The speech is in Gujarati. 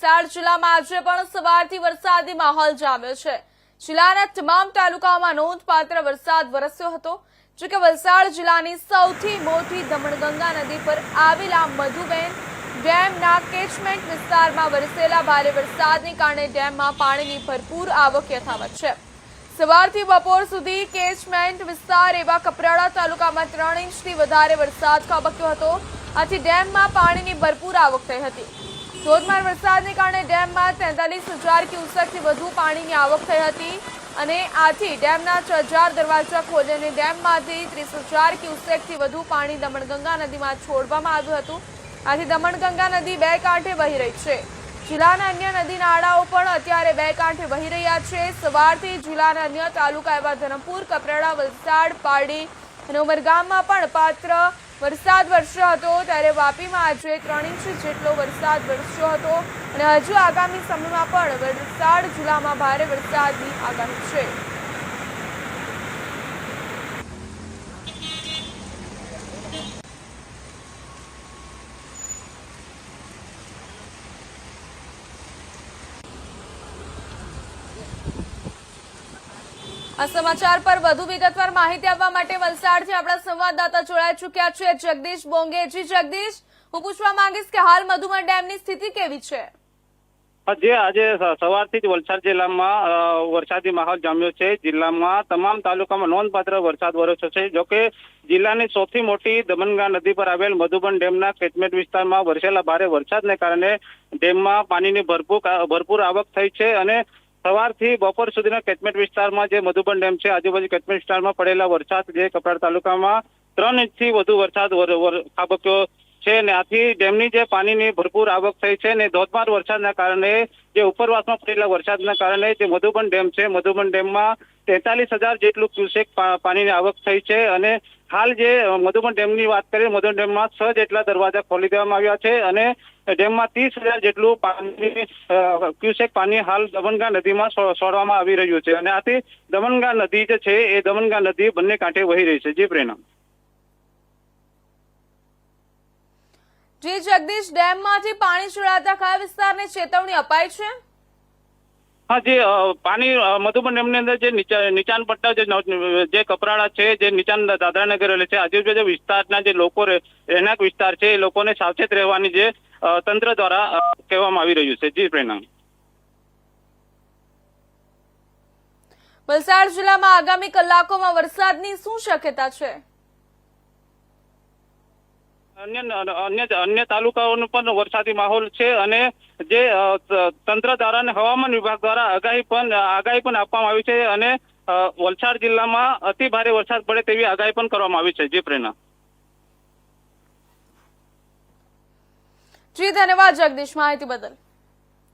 વલસાડ જિલ્લામાં આજે પણ સવારથી વરસાદી માહોલ જામ્યો છે. જિલ્લાના તમામ તાલુકાઓમાં નોંધપાત્ર વરસાદ વરસ્યો હતો, જો કે વલસાડ જિલ્લાની સૌથી મોટી દમણગંગા નદી પર આવેલા મધુબેન ડેમના કેચમેન્ટ વિસ્તારમાં વરસેલા ભારે વરસાદને કારણે ડેમમાં પાણીની ભરપૂર આવક યથાવત છે. સવારથી બપોર સુધી કેચમેન્ટ વિસ્તાર એવા કપરાડા તાલુકામાં ત્રણ ઇંચથી વધારે વરસાદ ખાબક્યો હતો. આથી ડેમમાં પાણીની ભરપૂર આવક થઈ હતી. ધોધમાર વરસાદને કારણે ડેમમાં તેતાલીસ હજાર ક્યુસેકથી વધુ પાણીની આવક થઈ હતી અને આથી ડેમના છ દરવાજા ખોલીને ડેમમાંથી ત્રીસ હજાર ક્યુસેકથી વધુ પાણી દમણગંગા નદીમાં છોડવામાં આવ્યું હતું. આથી દમણગંગા નદી બે કાંઠે વહી રહી છે. જિલ્લાના અન્ય નદી નાળાઓ પણ અત્યારે બે કાંઠે વહી રહ્યા છે. સવારથી જિલ્લાના અન્ય તાલુકા એવા ધરમપુર, કપરાડા, વલસાડ, પારડી અને ઉમરગામમાં પણ પાત્ર વરસાદ વરસ્યો હતો ત્યારે વાપીમાં આજે ત્રણ ઇંચ જેટલો વરસાદ વરસ્યો હતો અને હજુ આગામી સમયમાં પણ વલસાડ જિલ્લામાં ભારે વરસાદની આગાહી છે. આ સમાચાર પર વધુ વિગતવાર માહિતી આપવા માટે વલસાડથી આપણા સંવાદદાતા જોડાઈ ચૂક્યા છે જગદીશ બોંગેજી જગદીશ, હું પૂછવા માંગીશ કે હાલ મધુમન ડેમની સ્થિતિ કેવી છે? જે આજે સવારથી જ વલસાડ જિલ્લામાં વરસાદી માહોલ જામ્યો છે. જિલ્લામાં તમામ તાલુકામાં નોંધપાત્ર વરસાદ વરસ્યો છે. જોકે જિલ્લાની સૌથી મોટી દમનગા નદી પર આવેલ મધુબન ડેમના કેચમેન્ટ વિસ્તારમાં વરસેલા ભારે વરસાદને કારણે ડેમમાં પાણીની ભરપૂર ભરપૂર આવક થઈ છે અને સવારથી બપોર સુધીના કેચમેન્ટ વિસ્તારમાં જે મધુબન ડેમ છે, આજુબાજુ કેચમેન્ટ વિસ્તારમાં પડેલા વરસાદ જે કપરાડ તાલુકામાં ત્રણ ઇંચથી વધુ વરસાદ વર- વર- ખાબક્યો છે ને આથી ડેમની જે પાણીની ભરપૂર આવક થઈ છે ને ધોધમાર વરસાદના કારણે, જે ઉપરવાસમાં પડેલા વરસાદના કારણે જે મધુબન ડેમ છે, મધુબન ડેમમાં તેતાલીસ હજાર જેટલું ક્યુસેક પાણીની આવક થઈ છે અને હાલ જે મધુબન ડેમની વાત કરીએ, મધુબન ડેમમાં છ જેટલા દરવાજા ખોલી દેવામાં આવ્યા છે અને ડેમમાં ત્રીસ હજાર જેટલું પાણી ક્યુસેક પાણી હાલ દમણગા નદીમાં છોડ- છોડવામાં આવી રહ્યું છે અને આથી દમણગા નદી જે છે એ દમણગા નદી બંને કાંઠે વહી રહી છે. જી, પ્રેરણા. જી, જગદીશ, ડેમમાંથી પાણી છોડાતા કયા વિસ્તારને ચેતવણી અપાઈ છે? હા, જે પાણી મધુબન ડેમની અંદર જે નીચા- નીચાણ પટ્ટા, જે જે કપરાડા છે, જે નીચાણ દાદરાનગર છે, આજુબાજુ વિસ્તારના જે લોકો રહે- રહેણાંક વિસ્તાર છે, એ લોકોને સાવચેત રહેવાની જે તંત્ર દ્વારા કહેવામાં આવી રહ્યું છે. જી પ્રેરણા વલસાડ જિલ્લામાં આગામી કલાકોમાં વરસાદની શું શક્યતા છે? અન્ય અન્ય અન્ય તાલુકાઓનો પણ વરસાદી માહોલ છે અને જે તંત્ર દ્વારા અને હવામાન વિભાગ દ્વારા આગાહી પણ આગાહી પણ આપવામાં આવી છે અને વલસાડ જિલ્લામાં અતિ ભારે વરસાદ પડે તેવી આગાહી પણ કરવામાં આવી છે. જી, પ્રેરણા. જી, ધન્યવાદ જગદીશ માહિતી બદલ.